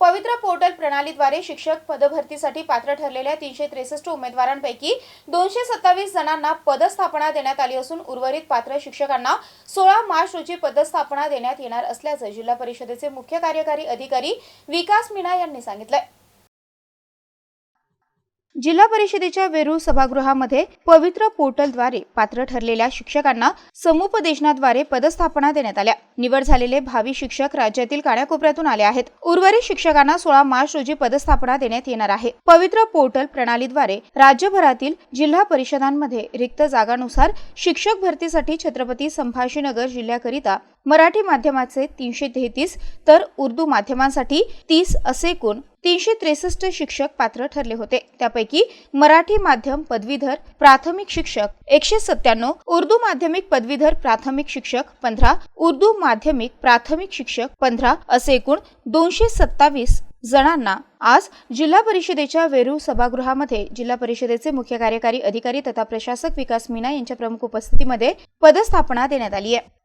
पवित्र पोर्टल प्रणालीद्वारे शिक्षक पदभरतीसाठी पात्र ठरलेल्या तीनशे त्रेसष्ट उमेदवारांपैकी दोनशे सत्तावीस जणांना पदस्थापना देण्यात आली असून उर्वरित पात्र शिक्षकांना सोळा मार्च रोजी पदस्थापना देण्यात येणार असल्याचं जिल्हा परिषदेचे मुख्य कार्यकारी अधिकारी विकास मीना यांनी सांगितलं जिल्हा परिषदेच्या वेरूळ सभागृहामध्ये पवित्र पोर्टलद्वारे पात्र ठरलेल्या शिक्षकांना समुपदेशनाद्वारे पदस्थापना देण्यात आल्या. निवड झालेले भावी शिक्षक राज्यातील काण्याकोपऱ्यातून आले आहेत. उर्वरित शिक्षकांना सोळा मार्च रोजी पदस्थापना देण्यात येणार आहे. पवित्र पोर्टल प्रणालीद्वारे राज्यभरातील जिल्हा परिषदांमध्ये रिक्त जागानुसार शिक्षक भरतीसाठी छत्रपती संभाजीनगर जिल्ह्याकरिता मराठी माध्यमाचे तीनशे तेहतीस तर उर्दू माध्यमांसाठी तीस असे एकूण तीनशे त्रेसष्ट शिक्षक पात्र ठरले होते. त्यापैकी मराठी माध्यम पदवीधर प्राथमिक शिक्षक एकशे सत्त्याण्णव उर्दू माध्यमिक पदवीधर प्राथमिक शिक्षक पंधरा उर्दू माध्यमिक प्राथमिक शिक्षक पंधरा असे एकूण दोनशे सत्तावीस जणांना आज जिल्हा परिषदेच्या वेरूळ सभागृहामध्ये जिल्हा परिषदेचे मुख्य कार्यकारी अधिकारी तथा प्रशासक विकास मीना यांच्या प्रमुख उपस्थितीमध्ये पदस्थापना देण्यात आली आहे.